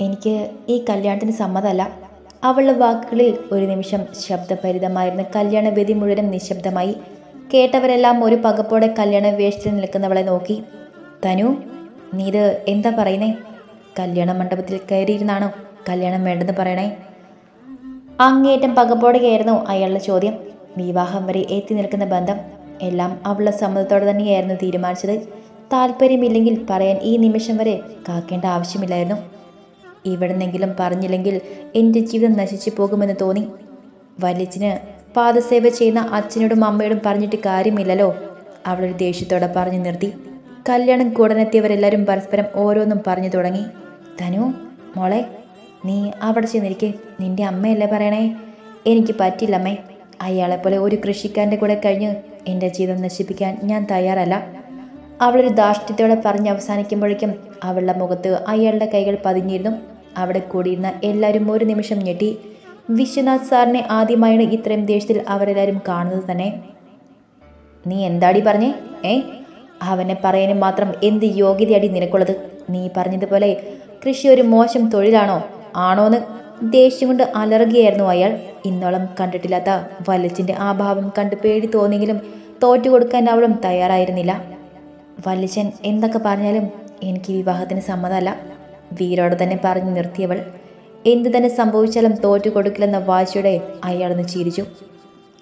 എനിക്ക് ഈ കല്യാണത്തിന് സമ്മതമല്ല. അവളുടെ വാക്കുകളിൽ ഒരു നിമിഷം ശബ്ദഭരിതമായിരുന്ന കല്യാണ വേദി മുഴുവനും നിശബ്ദമായി. കേട്ടവരെല്ലാം ഒരു പകപ്പോടെ കല്യാണ വേഷത്തിൽ നിൽക്കുന്നവളെ നോക്കി. തനു നീ ഇത് എന്താ പറയുന്നേ? കല്യാണ മണ്ഡപത്തിൽ കയറിയിരുന്നാണോ കല്യാണം വേണ്ടെന്ന് പറയണേ? അങ്ങേറ്റം പകപ്പോടെയായിരുന്നു അയാളുടെ ചോദ്യം. വിവാഹം വരെ എത്തി നിൽക്കുന്ന ബന്ധം. എല്ലാം അവളുടെ സമ്മതത്തോടെ തന്നെയായിരുന്നു തീരുമാനിച്ചത്. താല്പര്യമില്ലെങ്കിൽ പറയാൻ ഈ നിമിഷം വരെ കാക്കേണ്ട ആവശ്യമില്ലായിരുന്നു. ഇവിടുന്നെങ്കിലും പറഞ്ഞില്ലെങ്കിൽ എന്റെ ജീവിതം നശിച്ചു പോകുമെന്ന് തോന്നി. വലിച്ചിന് പാദസേവ ചെയ്യുന്ന അച്ഛനോടും അമ്മയോടും പറഞ്ഞിട്ട് കാര്യമില്ലല്ലോ. അവളൊരു ദേഷ്യത്തോടെ പറഞ്ഞു നിർത്തി. കല്യാണം കൂടനെത്തിയവരെല്ലാവരും പരസ്പരം ഓരോന്നും പറഞ്ഞു തുടങ്ങി. തനു മോളെ നീ അവിടെ ചെന്നിരിക്കെ. നിന്റെ അമ്മയല്ലേ പറയണേ? എനിക്ക് പറ്റില്ലമ്മേ. അയാളെപ്പോലെ ഒരു കൃഷിക്കാരന്റെ കൂടെ കഴിഞ്ഞ് എന്റെ ജീവിതം നശിപ്പിക്കാൻ ഞാൻ തയ്യാറല്ല. അവളൊരു ധാർഷ്ട്യത്തോടെ പറഞ്ഞ് അവസാനിക്കുമ്പോഴേക്കും അവളുടെ മുഖത്ത് അയാളുടെ കൈകൾ പതിഞ്ഞിരുന്നു. അവിടെ കൂടിയിരുന്ന എല്ലാവരും ഒരു നിമിഷം ഞെട്ടി. വിശ്വനാഥ് സാറിനെ ആദ്യമായാണ് ഇത്രയും ദേഷ്യത്തിൽ അവരെല്ലാവരും കാണുന്നത് തന്നെ. നീ എന്താടി പറഞ്ഞേ? ഏ? അവനെ പറയാനും മാത്രം എന്ത് യോഗ്യതയാടി നിനക്കുള്ളത്? നീ പറഞ്ഞതുപോലെ കൃഷി ഒരു മോശം തൊഴിലാണോ? ആണോന്ന് ദേഷ്യം കൊണ്ട് അലറുകയായിരുന്നു അയാൾ. ഇന്നോളം കണ്ടിട്ടില്ലാത്ത വല്ലച്ചിന്റെ ആ ഭാവം കണ്ട് പേടി തോന്നിയെങ്കിലും തോറ്റു കൊടുക്കാൻ അവളും തയ്യാറായിരുന്നില്ല. വല്ലിച്ചൻ എന്തൊക്കെ പറഞ്ഞാലും എനിക്ക് വിവാഹത്തിന് സമ്മതമല്ല. വീരോട് തന്നെ പറഞ്ഞു നിർത്തിയവൾ എന്തു തന്നെ സംഭവിച്ചാലും തോറ്റു കൊടുക്കില്ലെന്ന വാശിയുടെ അയാളൊന്ന് ചിരിച്ചു.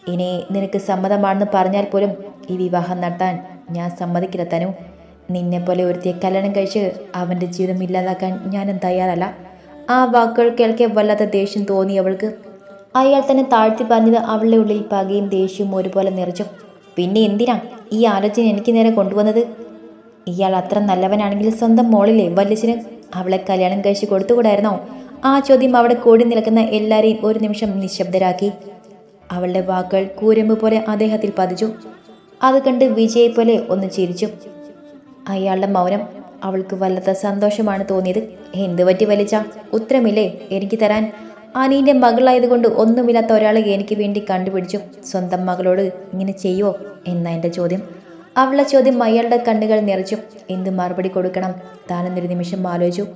ഇനി നിനക്ക് സമ്മതമാണെന്ന് പറഞ്ഞാൽ പോലും ഈ വിവാഹം നടത്താൻ ഞാൻ സമ്മതിക്കില്ല തനു. നിന്നെപ്പോലെ ഒരുത്തിയെ കല്യാണം കഴിച്ച് അവന്റെ ജീവിതം ഇല്ലാതാക്കാൻ ഞാനും തയ്യാറല്ല. ആ വാക്കുകൾ കേൾക്കെ വല്ലാത്ത ദേഷ്യം തോന്നി അവൾക്ക്. അയാൾ തന്നെ താഴ്ത്തി പറഞ്ഞത് അവളുടെ ഉള്ളിൽ പകയും ദേഷ്യവും ഒരുപോലെ നിറച്ചു പിന്നെ എന്തിനാ ഈ ആലോചന എനിക്ക് നേരെ കൊണ്ടുവന്നത്? ഇയാൾ അത്ര നല്ലവനാണെങ്കിൽ സ്വന്തം മോളിലെ വല്യച്ഛന് അവളെ കല്യാണം കഴിച്ച് കൊടുത്തുകൂടായിരുന്നോ? ആ ചോദ്യം അവിടെ കൂടി നിൽക്കുന്ന എല്ലാവരെയും ഒരു നിമിഷം നിശബ്ദരാക്കി. അവളുടെ വാക്കുകൾ കൂരമ്പ് പോലെ അദ്ദേഹത്തിൽ പതിച്ചു. അത് കണ്ട് വിജയ് പോലെ ഒന്ന് ചിരിച്ചു. അയാളുടെ മൗനം അവൾക്ക് വല്ലാത്ത സന്തോഷമാണ് തോന്നിയത്. എന്ത് പറ്റി വലിച്ച? ഉത്തരമില്ലേ? എനിക്ക് തരാൻ. അനീന്റെ മകളായതുകൊണ്ട് ഒന്നുമില്ലാത്ത ഒരാളെ എനിക്ക് വേണ്ടി കണ്ടുപിടിച്ചു. സ്വന്തം മകളോട് ഇങ്ങനെ ചെയ്യുമോ എന്ന എന്റെ ചോദ്യം. അവളുടെ ചോദ്യം അയാളുടെ കണ്ണുകൾ നിറച്ചു. എന്ത് മറുപടി കൊടുക്കണം? താനെന്നൊരു നിമിഷം ആലോചിച്ചു.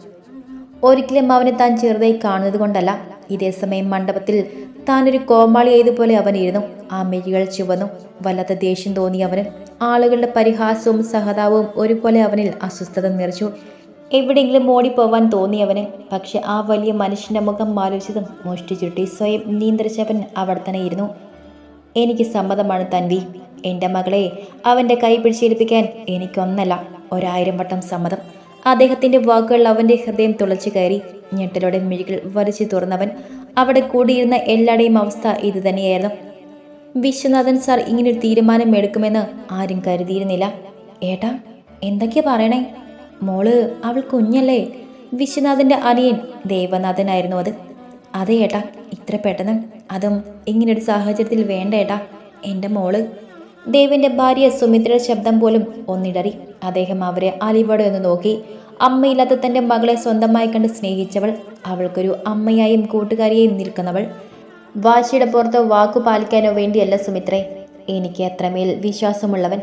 ഒരിക്കലും അവനെ താൻ ചെറുതായി കാണുന്നത് കൊണ്ടല്ല. ഇതേ സമയം മണ്ഡപത്തിൽ താനൊരു കോമാളി കോമാളിയായതുപോലെ അവനിരുന്നു ആ മെഴികൾ ചുവന്നു. വല്ലാത്ത ദേഷ്യം തോന്നി അവന്. ആളുകളുടെ പരിഹാസവും സഹതാപവും ഒരുപോലെ അവനിൽ അസ്വസ്ഥത നിറച്ചു. എവിടെയെങ്കിലും ഓടിപ്പോവാൻ തോന്നി അവന്. പക്ഷെ ആ വലിയ മനുഷ്യന്റെ മുഖം ആലോചിച്ചതും മോഷ്ടിച്ചുട്ടി സ്വയം നിയന്ത്രിച്ചവൻ അവിടെ തന്നെ ഇരുന്നു. എനിക്ക് സമ്മതമാണ് തൻവി. എന്റെ മകളെ അവന്റെ കൈ പിടിച്ചേൽപ്പിക്കാൻ എനിക്കൊന്നല്ല ഒരായിരം വട്ടം സമ്മതം. അദ്ദേഹത്തിന്റെ വാക്കുകൾ അവന്റെ ഹൃദയം തുളച്ചു കയറി. ഞെട്ടലോടെ മിഴികൾ വലിച്ചു തുറന്നവൻ അവിടെ കൂടിയിരുന്ന എല്ലാവരുടെയും അവസ്ഥ ഇതുതന്നെയായിരുന്നു വിശ്വനാഥൻ സാർ ഇങ്ങനൊരു തീരുമാനം എടുക്കുമെന്ന് ആരും കരുതിയിരുന്നില്ല. ഏട്ടാ എന്തൊക്കെയാ പറയണേ? മോൾ അവൾ കുഞ്ഞല്ലേ? വിശ്വനാഥന്റെ അനിയൻ ദേവനാഥനായിരുന്നു അത്. അതെ ഏട്ടാ ഇത്ര പെട്ടെന്ന്. അതും ഇങ്ങനൊരു സാഹചര്യത്തിൽ വേണ്ട ഏട്ടാ. എന്റെ മോൾ. ദേവിന്റെ ഭാര്യ സുമിത്രയുടെ ശബ്ദം പോലും ഒന്നിടറി. അദ്ദേഹം അവരെ അലിവടം എന്ന് നോക്കി. അമ്മയില്ലാത്ത തന്റെ മകളെ സ്വന്തമായി കണ്ട് സ്നേഹിച്ചവൾ അവൾക്കൊരു അമ്മയായും കൂട്ടുകാരിയായും നിൽക്കുന്നവൾ. വാശിയുടെ പുറത്ത് വാക്കു പാലിക്കാനോ വേണ്ടിയല്ല സുമിത്രേ. എനിക്ക് അത്രമേൽ വിശ്വാസമുള്ളവൻ.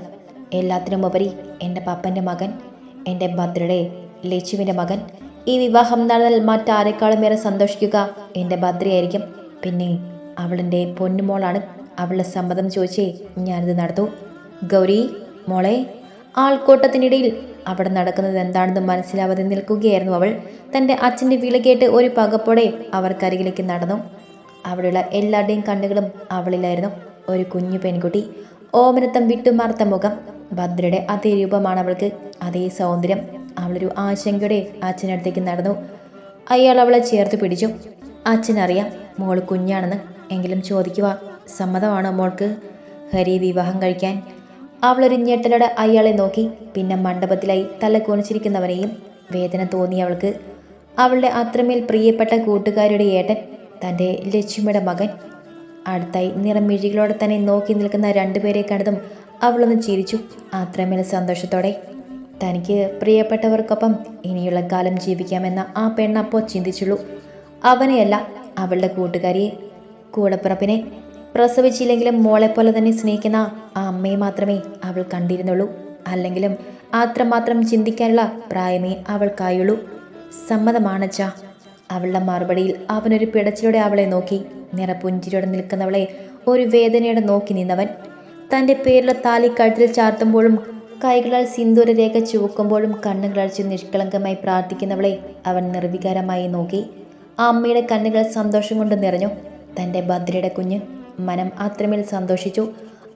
എല്ലാത്തിനുമുപരി എന്റെ പപ്പന്റെ മകൻ എന്റെ ഭദ്രയുടെ ലച്ചുവിന്റെ മകൻ. ഈ വിവാഹം നടന്നാൽ മറ്റാരെക്കാളും ഏറെ സന്തോഷിക്കുക എന്റെ ഭദ്രയായിരിക്കും. പിന്നെ അവളെന്റെ പൊന്നുമോളാണ് അവളുടെ സമ്മതം ചോദിച്ചേ ഞാനിത് നടത്തു ഗൗരി മോളെ ആൾക്കൂട്ടത്തിനിടയിൽ അവിടെ നടക്കുന്നത് എന്താണെന്ന് മനസ്സിലാവാതെ നിൽക്കുകയായിരുന്നു അവൾ. തന്റെ അച്ഛന്റെ വിളി കേട്ട് ഒരു പകപ്പോടെ അവർക്കരികിലേക്ക് നടന്നു. അവിടെയുള്ള എല്ലാവരുടെയും കണ്ണുകളും അവളിലായിരുന്നു. ഒരു കുഞ്ഞു പെൺകുട്ടി ഓമനത്തം വിട്ടുമാർത്ത മുഖം ഭദ്രയുടെ അതേ രൂപമാണ് അവൾക്ക് അതേ സൗന്ദര്യം. അവളൊരു ആശങ്കയുടെ അച്ഛനടുത്തേക്ക് നടന്നു. അയാൾ അവളെ ചേർത്ത് പിടിച്ചു. അച്ഛനറിയാം മോൾ കുഞ്ഞാണെന്ന്. എങ്കിലും ചോദിക്കുക സമ്മതമാണോ മോൾക്ക്? ഹരി വിവാഹം കഴിക്കാൻ അവളൊരു ഞെട്ടലോടെ അയാളെ നോക്കി. പിന്നെ മണ്ഡപത്തിലായി തല കുനിച്ചിരിക്കുന്നവനെയും വേദന തോന്നി അവൾക്ക് അവളുടെ അത്രമേൽ പ്രിയപ്പെട്ട കൂട്ടുകാരുടെ ഏട്ടൻ തന്റെ ലക്ഷ്മിയുടെ മകൻ. അടുത്തായി നിറമിഴികളോടെ തന്നെ നോക്കി നിൽക്കുന്ന രണ്ടുപേരെ കണ്ടതും അവളൊന്ന് ചിരിച്ചു. അത്രമേൽ സന്തോഷത്തോടെ തനിക്ക് പ്രിയപ്പെട്ടവർക്കൊപ്പം ഇനിയുള്ള കാലം ജീവിക്കാമെന്ന ആ പെണ്ണപ്പോൾ ചിന്തിച്ചുള്ളൂ. അവനെയല്ല അവളുടെ കൂട്ടുകാരിയെ കൂടപ്പിറപ്പിനെ പ്രസവിച്ചില്ലെങ്കിലും മോളെപ്പോലെ തന്നെ സ്നേഹിക്കുന്ന ആ അമ്മയെ മാത്രമേ അവൾ കണ്ടിരുന്നുള്ളൂ. അല്ലെങ്കിലും അത്രമാത്രം ചിന്തിക്കാനുള്ള പ്രായമേ അവൾക്കായുള്ളൂ. സമ്മതമാണച്ച. അവളുടെ മറുപടിയിൽ അവനൊരു പിടച്ചിലൂടെ അവളെ നോക്കി. നിറപുഞ്ചിരിയോടെ നിൽക്കുന്നവളെ ഒരു വേദനയോടെ നോക്കി നിന്നവൻ. തന്റെ പേരിലെ താലി കഴുത്തിൽ ചാർത്തുമ്പോഴും കൈകളാൽ സിന്ദൂര രേഖ ചുവക്കുമ്പോഴും കണ്ണുകളഴിച്ച് നിഷ്കളങ്കമായി പ്രാർത്ഥിക്കുന്നവളെ അവൻ നിർവികാരമായി നോക്കി. ആ അമ്മയുടെ കണ്ണുകൾ സന്തോഷം കൊണ്ട് നിറഞ്ഞു. തന്റെ ഭദ്രയുടെ കുഞ്ഞ് മനം അത്രമേൽ സന്തോഷിച്ചു.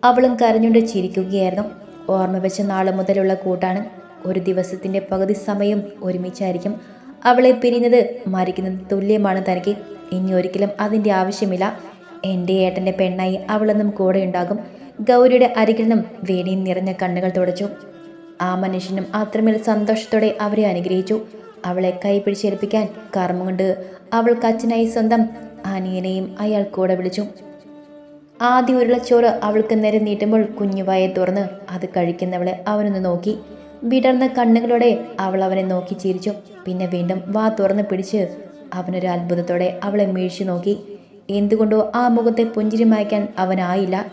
അവളും കരഞ്ഞുകൊണ്ട് ചിരിക്കുകയായിരുന്നു. ഓർമ്മ വെച്ച നാളെ മുതലുള്ള കൂട്ടാണ് ഒരു ദിവസത്തിന്റെ പകുതി സമയം ഒരുമിച്ചായിരിക്കും അവളെ പിരിഞ്ഞത്. മരിക്കുന്നത് തുല്യമാണ് തനിക്ക്. ഇനി ഒരിക്കലും അതിന്റെ ആവശ്യമില്ല. എന്റെ ഏട്ടന്റെ പെണ്ണായി അവളെന്നും കൂടെ ഉണ്ടാകും. ഗൗരിയുടെ അരികിൽ നിന്നും വേണിയും നിറഞ്ഞ കണ്ണുകൾ തുടച്ചു. ആ മനുഷ്യനും അത്രമേൽ സന്തോഷത്തോടെ അവരെ അനുഗ്രഹിച്ചു. അവളെ കൈപിടിച്ചേൽപ്പിക്കാൻ കർമ്മം കൊണ്ട് അവൾക്ക് അച്ഛനായി സ്വന്തം അനിയനെയും അയാൾ കൂടെ വിളിച്ചു. ആദ്യ ഉരുളച്ചോറ് അവൾക്ക് നേരെ നീട്ടുമ്പോൾ കുഞ്ഞുവായെ തുറന്ന് അത് കഴിക്കുന്നവളെ അവനൊന്ന് നോക്കി. വിടർന്ന കണ്ണുകളോടെ അവൾ അവനെ നോക്കി ചിരിച്ചു. പിന്നെ വീണ്ടും വാ തുറന്ന് പിടിച്ച് അവനൊരു അത്ഭുതത്തോടെ അവളെ മീഴ്ച നോക്കി. എന്തുകൊണ്ടോ ആ മുഖത്തെ പുഞ്ചിരി മായ്ക്കാൻ അവനായില്ല.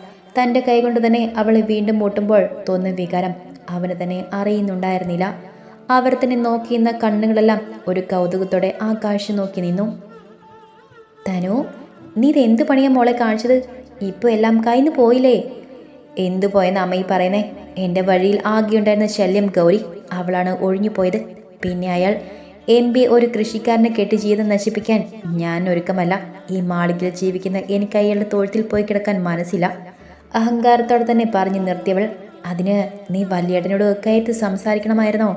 തന്റെ കൈകൊണ്ട് തന്നെ അവളെ വീണ്ടും മുട്ടുമ്പോൾ തോന്നുന്ന വികാരം അവന് തന്നെ അറിയുന്നുണ്ടായിരുന്നില്ല. അവർ തന്നെ നോക്കിയിരുന്ന കണ്ണുകളെല്ലാം ഒരു കൗതുകത്തോടെ ആ കാഴ്ച നോക്കി നിന്നു. തനു നീ ഇത് എന്ത് പണിയാ മോളെ കാണിച്ചത്? ഇപ്പോൾ എല്ലാം കയ്യിന്ന് പോയില്ലേ? എന്തു പോയെന്ന് അമ്മ പറയുന്നേ? എന്റെ വഴിയിൽ ആകെയുണ്ടായിരുന്ന ശല്യം ഗൗരി അവളാണ് ഒഴിഞ്ഞു പോയത്. പിന്നെ അയാൾ എം ബി ഒരു കൃഷിക്കാരനെ കെട്ടി ജീവിതം നശിപ്പിക്കാൻ ഞാൻ ഒരുക്കമല്ല. ഈ മാളികയിൽ ജീവിക്കുന്ന എനിക്ക് അയാളുടെ തൊഴുത്തിൽ പോയി കിടക്കാൻ മനസ്സില്ല. അഹങ്കാരത്തോടെ തന്നെ പറഞ്ഞു നിർത്തിയവൾ അതിന് നീ വല്യേട്ടനോട് കയറ്റി സംസാരിക്കണമായിരുന്നോ?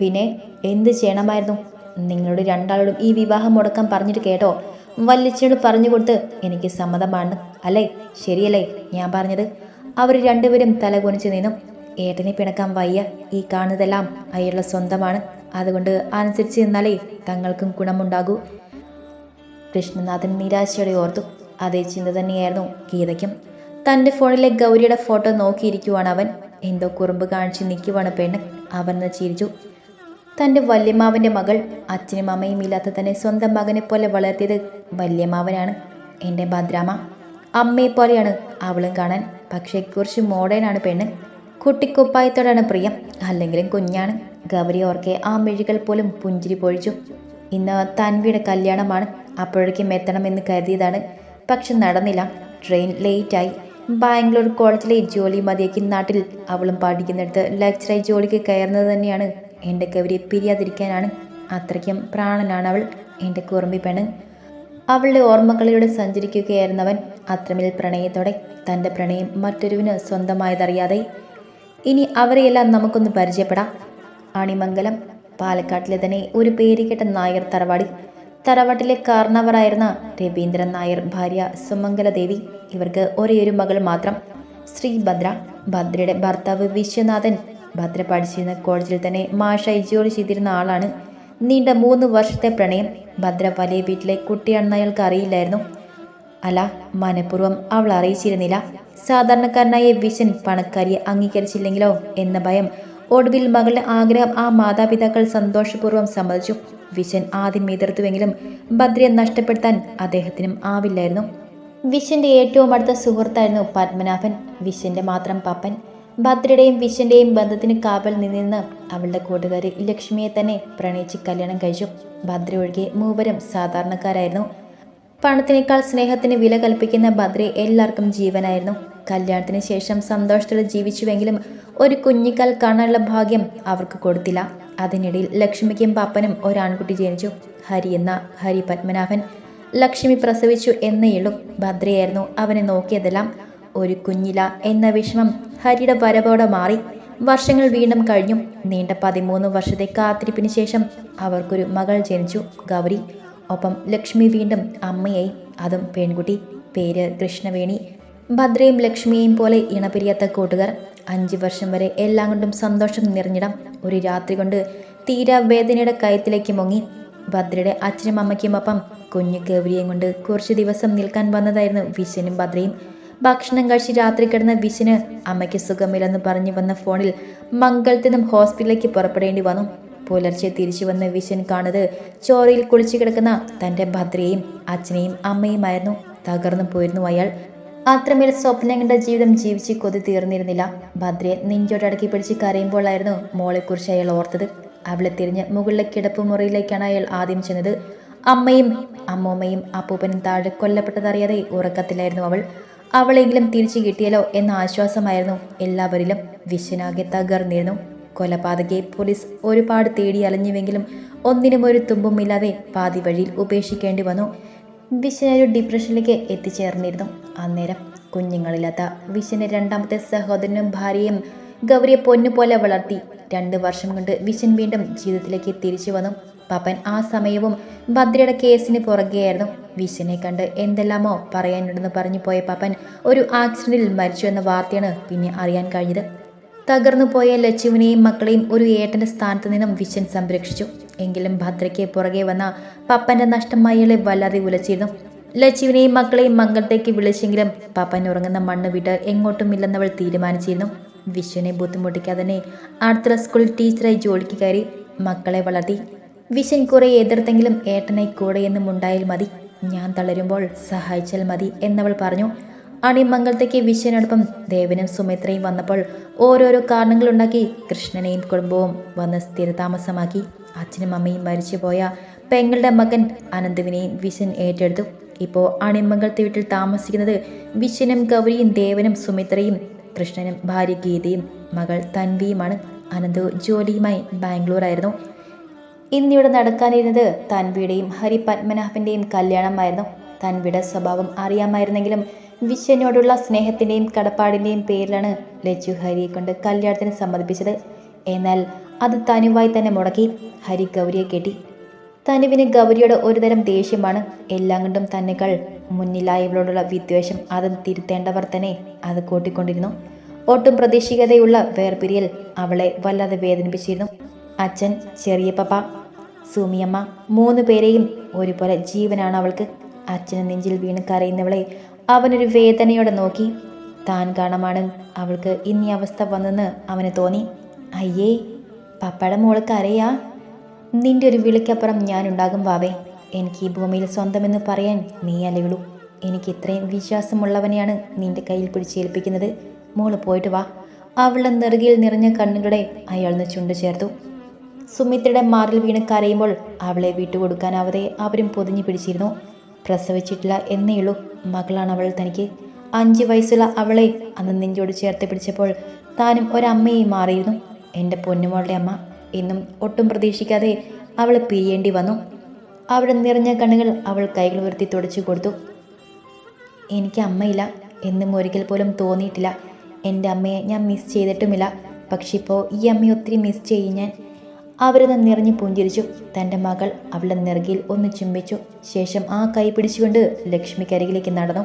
പിന്നെ എന്ത് ചെയ്യണമായിരുന്നു? നിങ്ങളുടെ രണ്ടാളോടും ഈ വിവാഹം മുടക്കാൻ പറഞ്ഞിട്ട് കേട്ടോ? വല്യച്ഛനോട് പറഞ്ഞു കൊടുത്ത് എനിക്ക് സമ്മതമാണ്. അല്ലേ? ശരിയല്ലേ? ഞാൻ പറഞ്ഞത്. അവർ രണ്ടുപേരും തല നിന്നു നിന്നും ഏട്ടനെ പിണക്കാൻ വയ്യ. ഈ കാണുന്നതെല്ലാം അയാളുടെ സ്വന്തമാണ്. അതുകൊണ്ട് അനുസരിച്ച് നിന്നാലേ തങ്ങൾക്കും ഗുണമുണ്ടാകൂ. കൃഷ്ണനാഥൻ നിരാശയോടെ ഓർത്തു. അതേ ചിന്ത തന്നെയായിരുന്നു ഗീതയ്ക്കും. തന്റെ ഫോണിലെ ഗൗരിയുടെ ഫോട്ടോ നോക്കിയിരിക്കുവാണ് അവൻ. എന്തോ കുറുമ്പ് കാണിച്ച് നിൽക്കുവാണ് പെണ്ണ്. അവൻ ചിരിച്ചു. തന്റെ വല്യമാവന്റെ മകൾ അച്ഛനും അമ്മയും ഇല്ലാത്ത തന്നെ സ്വന്തം മകനെ പോലെ വളർത്തിയത് വല്യമാവനാണ് എന്റെ ഭദ്രാമ അമ്മയെ പോലെയാണ് അവളും കാണാൻ പക്ഷേ കുറച്ച് മോഡേണാണ് പെണ്ണ്. കുട്ടിക്കുപ്പായത്തോടാണ് പ്രിയം അല്ലെങ്കിലും കുഞ്ഞാണ്. ഗൗരി ഓർക്കെ ആ മെഴികൾ പോലും പുഞ്ചിരി പൊഴിച്ചു. ഇന്ന് തൻവിയുടെ കല്യാണമാണ് അപ്പോഴേക്കും എത്തണമെന്ന് കരുതിയതാണ്. പക്ഷെ നടന്നില്ല ട്രെയിൻ ലേറ്റായി ബാംഗ്ലൂർ കോളേജിലെ ജോലി മതിയാക്കി നാട്ടിൽ അവളും പഠിക്കുന്നിടത്ത് ലെക്ചറായി ജോലിക്ക് കയറുന്നത് തന്നെയാണ് എന്റെ കവരെ പിരിയാതിരിക്കാനാണ് അത്രയ്ക്കും പ്രാണനാണ് അവൾ എന്റെ പെണ് അവളുടെ ഓർമ്മകളിലൂടെ സഞ്ചരിക്കുകയായിരുന്നവൻ അത്രമേൽ പ്രണയത്തോടെ തന്റെ പ്രണയം മറ്റൊരുവിന് സ്വന്തമായതറിയാതെ ഇനി അവരെയെല്ലാം നമുക്കൊന്ന് പരിചയപ്പെടാം. അണിമംഗലം പാലക്കാട്ടിലെ തന്നെ ഒരു പേരുകേട്ട നായർ തറവാടി തറവാട്ടിലെ കാർണവറായിരുന്ന രവീന്ദ്രൻ നായർ ഭാര്യ സുമംഗലദേവി. ഇവർക്ക് ഒരേയൊരു മകൾ മാത്രം. ശ്രീഭദ്ര ഭദ്രയുടെ ഭർത്താവ് വിശ്വനാഥൻ ഭദ്ര പഠിച്ചിരുന്ന കോളേജിൽ തന്നെ മാഷായി ജോലി ചെയ്തിരുന്ന ആളാണ്. നീണ്ട മൂന്ന് വർഷത്തെ പ്രണയം. ഭദ്ര വലിയ വീട്ടിലെ കുട്ടിയാണെന്ന് അയാൾക്ക് അറിയില്ലായിരുന്നു. അല്ല മനഃപൂർവം അവൾ അറിയിച്ചിരുന്നില്ല. സാധാരണക്കാരനായ വിഷൻ പണക്കാരിയെ അംഗീകരിച്ചില്ലെങ്കിലോ എന്ന ഭയം. ഒടുവിൽ മകളുടെ ആഗ്രഹം ആ മാതാപിതാക്കൾ സന്തോഷപൂർവം സമ്മതിച്ചു. വിഷൻ ആദ്യം എതിർത്തുവെങ്കിലും ഭദ്രയെ നഷ്ടപ്പെടുത്താൻ അദ്ദേഹത്തിനും ആവില്ലായിരുന്നു. വിശന്റെ ഏറ്റവും അടുത്ത സുഹൃത്തായിരുന്നു പത്മനാഭൻ. വിശന്റെ മാത്രം പപ്പൻ. ഭദ്രയുടെയും വിശന്റെയും ബന്ധത്തിന് കാവൽ നിന്നിരുന്ന് അവളുടെ കൂട്ടുകാരി ലക്ഷ്മിയെ തന്നെ പ്രണയിച്ച് കല്യാണം കഴിച്ചു. ഭദ്ര ഒഴികെ മൂവരും സാധാരണക്കാരായിരുന്നു. പണത്തിനേക്കാൾ സ്നേഹത്തിന് വില കൽപ്പിക്കുന്ന ഭദ്രെ എല്ലാവർക്കും ജീവനായിരുന്നു. കല്യാണത്തിന് ശേഷം സന്തോഷത്തോടെ ജീവിച്ചുവെങ്കിലും ഒരു കുഞ്ഞിക്കാൽ കാണാനുള്ള ഭാഗ്യം അവർക്ക് കൊടുത്തില്ല. അതിനിടയിൽ ലക്ഷ്മിക്കും പപ്പനും ഒരാൺകുട്ടി ജനിച്ചു. ഹരി എന്ന ഹരി പത്മനാഭൻ ലക്ഷ്മി പ്രസവിച്ചു എന്നേയുള്ളൂ. ഭദ്രയായിരുന്നു അവനെ നോക്കിയതെല്ലാം. ഒരു കുഞ്ഞില എന്ന വിഷമം ഹരിയുടെ വരവോടെ മാറി. വർഷങ്ങൾ വീണ്ടും കഴിഞ്ഞു. നീണ്ട പതിമൂന്ന് വർഷത്തെ കാത്തിരിപ്പിന് ശേഷം അവർക്കൊരു മകൾ ജനിച്ചു ഗൗരി. ഒപ്പം ലക്ഷ്മി വീണ്ടും അമ്മയായി. അതും പെൺകുട്ടി. പേര് കൃഷ്ണവേണി. ഭദ്രയും ലക്ഷ്മിയെയും പോലെ ഇണപിരിയാത്ത കൂട്ടുകാർ. അഞ്ച് വർഷം വരെ എല്ലാം കൊണ്ടും സന്തോഷം നിറഞ്ഞിടം. ഒരു രാത്രി കൊണ്ട് തീരാ വേദനയുടെ കയത്തിലേക്ക് മുങ്ങി. ഭദ്രയുടെ അച്ഛനും അമ്മയ്ക്കും ഒപ്പം കുഞ്ഞു ഗൗരിയെയും കൊണ്ട് കുറച്ച് ദിവസം നിൽക്കാൻ വന്നതായിരുന്നു വിശനും ഭദ്രയും. ഭക്ഷണം കഴിച്ച് രാത്രി കിടന്ന വിശിന് അമ്മയ്ക്ക് സുഖമില്ലെന്ന് പറഞ്ഞു വന്ന ഫോണിൽ മംഗളത്തിൽ നിന്നും ഹോസ്പിറ്റലിലേക്ക് പുറപ്പെടേണ്ടി വന്നു. പുലർച്ചെ തിരിച്ചു വന്ന വിശൻ കാണുന്നത് ചോരയിൽ കുളിച്ചു കിടക്കുന്ന തന്റെ ഭദ്രയെയും അച്ഛനെയും അമ്മയുമായിരുന്നു. തകർന്നു പോയിരുന്നു അയാൾ. അത്രമേൽ സ്വപ്നങ്ങളുടെ ജീവിതം ജീവിച്ച് കൊതി തീർന്നിരുന്നില്ല. ഭദ്രയെ നെഞ്ചോടടക്കി പിടിച്ച് കരയുമ്പോഴായിരുന്നു മോളെക്കുറിച്ച് അയാൾ ഓർത്തത്. അവളെ തിരിഞ്ഞ് മുകളിലെ കിടപ്പ് മുറിയിലേക്കാണ് അയാൾ ആദ്യം ചെന്നത്. അമ്മയും അമ്മൂമ്മയും അപ്പൂപ്പനും താഴെ കൊല്ലപ്പെട്ടതറിയാതെ ഉറക്കത്തിലായിരുന്നു അവൾ. അവളെങ്കിലും തിരിച്ചു കിട്ടിയല്ലോ എന്ന ആശ്വാസമായിരുന്നു. എല്ലാവരിലും വിശ്വനാകെ തകർന്നിരുന്നു. കൊലപാതകയെ പോലീസ് ഒരുപാട് തേടി അലഞ്ഞുവെങ്കിലും ഒന്നിനും ഒരു തുമ്പുമില്ലാതെ പാതി വഴിയിൽ ഉപേക്ഷിക്കേണ്ടി വന്നു. വിശ്വനൊരു ഡിപ്രഷനിലേക്ക് എത്തിച്ചേർന്നിരുന്നു. അന്നേരം കുഞ്ഞുങ്ങളില്ലാത്ത വിശ്വന്റെ രണ്ടാമത്തെ സഹോദരനും ഭാര്യയും ഗൗരിയെ പൊന്നുപോലെ വളർത്തി രണ്ട് വർഷം കൊണ്ട് വിശ്വൻ വീണ്ടും ജീവിതത്തിലേക്ക് തിരിച്ചു വന്നു. പപ്പൻ ആ സമയവും ഭദ്രയുടെ കേസിന് പുറകെയായിരുന്നു. വിശനെ കണ്ട് എന്തെല്ലാമോ പറയാനുണ്ടെന്ന് പറഞ്ഞു പോയ പപ്പൻ ഒരു ആക്സിഡന്റിൽ മരിച്ചു എന്ന വാർത്തയാണ് പിന്നെ അറിയാൻ കഴിഞ്ഞത്. തകർന്നു പോയ ലച്ചുവിനെയും മക്കളെയും ഒരു ഏട്ടന്റെ സ്ഥാനത്ത് നിന്നും വിശൻ സംരക്ഷിച്ചു. എങ്കിലും ഭദ്രയ്ക്ക് പുറകെ വന്ന പപ്പന്റെ നഷ്ടം വല്ലാതെ ഉലച്ചിരുന്നു. ലച്ചുവിനെയും മക്കളെയും മംഗളത്തേക്ക് വിളിച്ചെങ്കിലും പപ്പൻ ഉറങ്ങുന്ന മണ്ണ് വിട്ട് എങ്ങോട്ടുമില്ലെന്നവൾ തീരുമാനിച്ചിരുന്നു. വിശ്വനെ ബുദ്ധിമുട്ടിക്കാതെ തന്നെ അടുത്തുള്ള സ്കൂൾ ടീച്ചറായി ജോലിക്ക് കയറി മക്കളെ വളർത്തി. വിശ്വൻ കുറെ എതിർത്തെങ്കിലും ഏട്ടനെ കൂടെയെന്നും ഉണ്ടായാൽ മതി. ഞാൻ തളരുമ്പോൾ സഹായിച്ചാൽ മതി എന്നവൾ പറഞ്ഞു. അണിമംഗലത്തേക്ക് വിശ്വനോടൊപ്പം ദേവനും സുമിത്രയും വന്നപ്പോൾ ഓരോരോ കാരണങ്ങളുണ്ടാക്കി കൃഷ്ണനെയും കുടുംബവും വന്ന് സ്ഥിരതാമസമാക്കി. അച്ഛനും അമ്മയും മരിച്ചുപോയ പെങ്ങളുടെ മകൻ അനന്തുവിനെയും വിശ്വൻ ഏറ്റെടുത്തു. ഇപ്പോൾ അണിമംഗലത്തെ വീട്ടിൽ താമസിക്കുന്നത് വിശ്വനും ഗൗരിയും ദേവനും സുമിത്രയും കൃഷ്ണനും ഭാര്യ ഗീതയും മകൾ തൻവിയുമാണ്. അനന്തു ജോലിയുമായി ബാംഗ്ലൂരായിരുന്നു. ഇന്നിവിടെ നടക്കാനിരുന്നത് തൻവിയുടെയും ഹരി പത്മനാഭന്റെയും കല്യാണമായിരുന്നു. തൻവിയുടെ സ്വഭാവം അറിയാമായിരുന്നെങ്കിലും വിശ്വനോടുള്ള സ്നേഹത്തിന്റെയും കടപ്പാടിന്റെയും പേരിലാണ് ലച്ചു ഹരിയെ കൊണ്ട് കല്യാണത്തിന് സമ്മതിപ്പിച്ചത്. എന്നാൽ അത് തനുവായി തന്നെ മുടക്കി ഹരി ഗൗരിയെ കെട്ടി. തനുവിന് ഗൗരിയോട് ഒരുതരം ദേഷ്യമാണ്. എല്ലാം കൊണ്ടും തന്നെക്കാൾ മുന്നിലായവളോടുള്ള വിദ്വേഷം അത് തിരുത്തേണ്ടവർ തന്നെ അത് കൂട്ടിക്കൊണ്ടിരുന്നു. ഒട്ടും പ്രതീക്ഷിക്കാതെയുള്ള വേർപിരിയൽ അവളെ വല്ലാതെ വേദനിപ്പിച്ചിരുന്നു. അച്ഛൻ ചെറിയ പപ്പ സുമിയമ്മ മൂന്ന് പേരെയും ഒരുപോലെ ജീവനാണ് അവൾക്ക്. അച്ഛന് നെഞ്ചിൽ വീണ് കരയുന്നവളെ അവനൊരു വേദനയോടെ നോക്കി. താൻ കാണമാണ് അവൾക്ക് ഇന്നീ അവസ്ഥ വന്നെന്ന് അവന് തോന്നി. അയ്യേ പപ്പയുടെ മോൾ കരയാ നിന്റെ ഒരു വിളിക്കപ്പുറം ഞാൻ ഉണ്ടാകും വാവേ എനിക്ക് ഈ ഭൂമിയിൽ സ്വന്തമെന്ന് പറയാൻ നീ അലയുള്ളൂ. എനിക്ക് ഇത്രയും വിശ്വാസമുള്ളവനെയാണ് നിന്റെ കയ്യിൽ പിടിച്ചേൽപ്പിക്കുന്നത്. മോൾ പോയിട്ട് വാ. അവളുടെ നെറുകയിൽ നിറഞ്ഞ കണ്ണുകളെ അയാളിന് ചുണ്ടു ചേർത്തു സുമിത്രയുടെ മാറിൽ വീണ് കരയുമ്പോൾ അവളെ വിട്ടുകൊടുക്കാനാവാതെ അവരും പൊതിഞ്ഞു പിടിച്ചിരുന്നു. പ്രസവിച്ചിട്ടില്ല എന്നേയുള്ളൂ മകളാണ് അവൾ തനിക്ക്. അഞ്ച് വയസ്സുള്ള അവളെ അന്ന് നെഞ്ചോട് ചേർത്ത് പിടിച്ചപ്പോൾ താനും ഒരമ്മയായി മാറിയിരുന്നു. എന്റെ പൊന്നുമോളുടെ അമ്മ. എന്നും ഒട്ടും പ്രതീക്ഷിക്കാതെ അവൾ പിരിയേണ്ടി വന്നു. അവിടെ നിറഞ്ഞ കണ്ണുകൾ അവൾ കൈകൾ ഉയർത്തി തുടച്ചു കൊടുത്തു. എനിക്ക് അമ്മയില്ല എന്നും ഒരിക്കൽ പോലും തോന്നിയിട്ടില്ല. എന്റെ അമ്മയെ ഞാൻ മിസ് ചെയ്തിട്ടുമില്ല. പക്ഷെ ഇപ്പോൾ ഈ അമ്മയെ ഒത്തിരി മിസ് ചെയ്യും ഞാൻ. അവരത് നിറഞ്ഞു പുഞ്ചിരിച്ചു. തന്റെ മകൾ അവളുടെ നെറുകിൽ ഒന്ന് ചുംബിച്ചു ശേഷം ആ കൈ പിടിച്ചുകൊണ്ട് ലക്ഷ്മിക്കരികിലേക്ക് നടന്നു.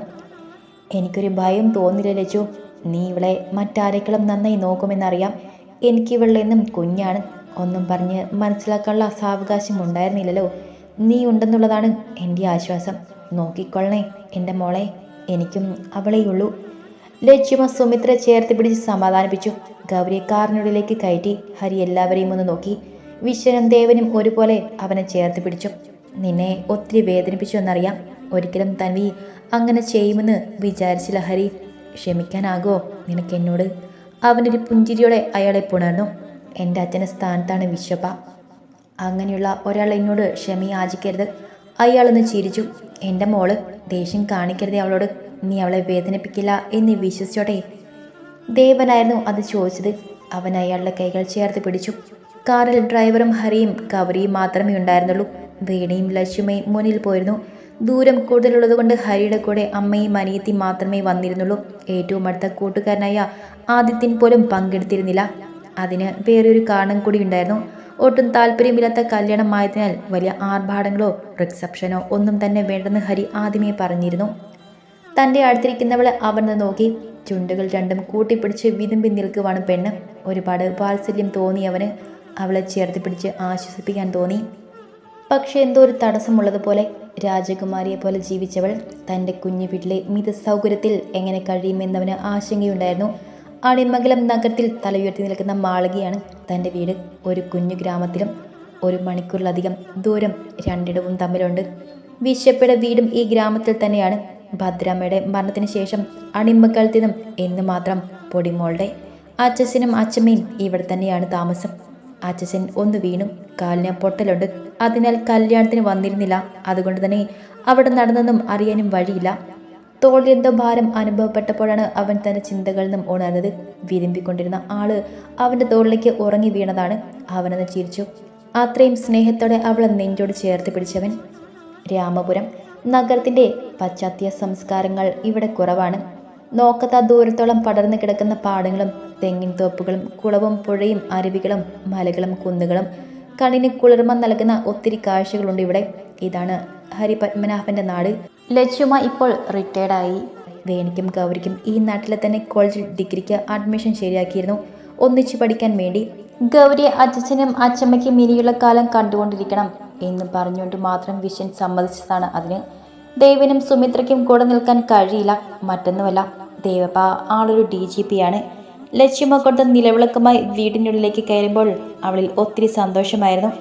എനിക്കൊരു ഭയം തോന്നില്ല ലച്ചു. നീ ഇവളെ മറ്റാരെക്കളും നന്നായി നോക്കുമെന്നറിയാം. എനിക്ക് ഇവളെ കുഞ്ഞാണ്. ഒന്നും പറഞ്ഞ് മനസ്സിലാക്കാനുള്ള സാവകാശം ഉണ്ടായിരുന്നില്ലല്ലോ. നീ ഉണ്ടെന്നുള്ളതാണ് എന്റെ ആശ്വാസം. നോക്കിക്കൊള്ളണേ എന്റെ മോളെ. എനിക്കും അവളെയുള്ളൂ ലക്ഷ്മ സുമിത്ര ചേർത്ത് പിടിച്ച് സമാധാനിപ്പിച്ചു. ഗൗരിയെ കാറിനുള്ളിലേക്ക് കയറ്റി ഹരി എല്ലാവരെയും ഒന്ന് നോക്കി. വിശ്വനും ദേവനും ഒരുപോലെ അവനെ ചേർത്ത് പിടിച്ചു. നിന്നെ ഒത്തിരി വേദനിപ്പിച്ചു എന്നറിയാം ഒരിക്കലും തൻവി അങ്ങനെ ചെയ്യുമെന്ന് വിചാരിച്ചില്ല ലഹരി ക്ഷമിക്കാനാകോ നിനക്ക് എന്നോട്? അവനൊരു പുഞ്ചിരിയോടെ അയാളെ പുണർന്നു. എന്റെ അച്ഛന്റെ സ്ഥാനത്താണ് വിശ്വപ്പ. അങ്ങനെയുള്ള ഒരാൾ എന്നോട് ക്ഷമി യാചിക്കരുത്. അയാളൊന്ന് ചിരിച്ചു. എന്റെ മോൾ ദേഷ്യം കാണിക്കരുതേ അവളോട്. നീ അവളെ വേദനിപ്പിക്കില്ല എന്ന് വിശ്വസിച്ചോട്ടെ. ദേവനായിരുന്നു അത് ചോദിച്ചത്. അവൻ അയാളുടെ കൈകൾ ചേർത്ത് പിടിച്ചു. കാറിൽ ഡ്രൈവറും ഹരിയും കവറിയും മാത്രമേ ഉണ്ടായിരുന്നുള്ളൂ. വീണയും ലക്ഷ്മയും മുന്നിൽ പോയിരുന്നു. ദൂരം കൂടുതലുള്ളതുകൊണ്ട് ഹരിയുടെ കൂടെ അമ്മയും അനിയത്തിയും മാത്രമേ വന്നിരുന്നുള്ളൂ. ഏറ്റവും അടുത്ത കൂട്ടുകാരനായ ആദിത്യൻ പോലും പങ്കെടുത്തിരുന്നില്ല. അതിന് വേറൊരു കാരണം കൂടി ഉണ്ടായിരുന്നു. ഒട്ടും താല്പര്യമില്ലാത്ത കല്യാണമായതിനാൽ വലിയ ആർഭാടങ്ങളോ റിസപ്ഷനോ ഒന്നും തന്നെ വേണ്ടെന്ന് ഹരി ആദ്യമേ പറഞ്ഞിരുന്നു. തന്റെ അടുത്തിരിക്കുന്നവളെ അവർന്ന് നോക്കി. ചുണ്ടുകൾ രണ്ടും കൂട്ടിപ്പിടിച്ച് വിതുമ്പി നിൽക്കുവാണ് പെണ്ണ്. ഒരുപാട് വാത്സല്യം തോന്നി അവന് അവളെ ചേർത്ത് പിടിച്ച് ആശ്വസിപ്പിക്കാൻ തോന്നി. പക്ഷേ എന്തോ ഒരു തടസ്സമുള്ളതുപോലെ രാജകുമാരിയെ പോലെ ജീവിച്ചവൾ തന്റെ കുഞ്ഞു വീട്ടിലെ മിത സൗകര്യത്തിൽ എങ്ങനെ കഴിയുമെന്നവന് ആശങ്കയുണ്ടായിരുന്നു. അണിമംഗലം നഗരത്തിൽ തലയുയർത്തി നിൽക്കുന്ന മാളികയാണ് തന്റെ വീട്. ഒരു കുഞ്ഞു ഗ്രാമത്തിലും ഒരു മണിക്കൂറിലധികം ദൂരം രണ്ടിടവും തമ്മിലുണ്ട്. വിശപ്പയുടെ വീടും ഈ ഗ്രാമത്തിൽ തന്നെയാണ്. ഭദ്രാമ്മയുടെ മരണത്തിന് ശേഷം അണിമക്കളത്തിനും എന്ന് മാത്രം പൊടിമോളുടെ അച്ഛനും അച്ഛമ്മയും ഇവിടെ തന്നെയാണ് താമസം. അച്ഛൻ ഒന്ന് വീണു കാലിന് പൊട്ടലുണ്ട്. അതിനാൽ കല്യാണത്തിന് വന്നിരുന്നില്ല. അതുകൊണ്ട് തന്നെ അവിടെ നടന്നെന്നും അറിയാനും വഴിയില്ല. തോളിൽ എന്തോ ഭാരം അനുഭവപ്പെട്ടപ്പോഴാണ് അവൻ തന്റെ ചിന്തകളിൽ നിന്നും ഉണർന്നത്. വിരുമ്പിക്കൊണ്ടിരുന്ന ആൾ അവന്റെ തോളിലേക്ക് ഉറങ്ങി വീണതാണ്. അവനെന്ന് ചിരിച്ചു. അത്രയും സ്നേഹത്തോടെ അവളെ നെഞ്ചോട് ചേർത്ത് പിടിച്ചവൻ രാമപുരം. നഗരത്തിന്റെ പശ്ചാത്യ സംസ്കാരങ്ങൾ ഇവിടെ കുറവാണ്. നോക്കത്ത ദൂരത്തോളം പടർന്നു കിടക്കുന്ന പാടങ്ങളും തെങ്ങിൻ തോപ്പുകളും കുളവും പുഴയും അരുവികളും മലകളും കുന്നുകളും കണ്ണിന് കുളിർമ നൽകുന്ന ഒത്തിരി കാഴ്ചകളുണ്ട് ഇവിടെ. ഇതാണ് ഹരിപത്മനാഭന്റെ നാട്. ലക്ഷ്യമ ഇപ്പോൾ റിട്ടയർഡായി വേണിക്കും ഗൗരിക്കും ഈ നാട്ടിലെ തന്നെ കോളേജിൽ ഡിഗ്രിക്ക് അഡ്മിഷൻ ശരിയാക്കിയിരുന്നു. ഒന്നിച്ചു പഠിക്കാൻ വേണ്ടി. ഗൗരിയെ അച്ഛനും അച്ഛമ്മയ്ക്കും ഇനിയുള്ള കാലം കണ്ടുകൊണ്ടിരിക്കണം എന്ന് പറഞ്ഞുകൊണ്ട് മാത്രം വിഷൻ സമ്മതിച്ചതാണ് അതിന്. ദേവനും സുമിത്രയ്ക്കും കൂടെ നിൽക്കാൻ കഴിയില്ല. മറ്റൊന്നുമല്ല ദേവപ്പ ആളൊരു ഡി ജി പി ആണ് ലക്ഷ്യമ കൊണ്ട് നിലവിളക്കമായി വീടിനുള്ളിലേക്ക് കയറുമ്പോൾ അവളിൽ ഒത്തിരി സന്തോഷമായിരുന്നു.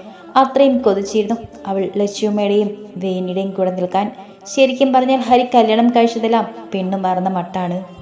അത്രയും കൊതിച്ചിരുന്നു അവൾ ലക്ഷ്മയുടെയും വേണിയുടെയും കൂടെ നിൽക്കാൻ. ശരിക്കും പറഞ്ഞാൽ ഹരി കല്യാണം കഴിച്ചതെല്ലാം പെണ്ണു മറന്ന മട്ടാണ്.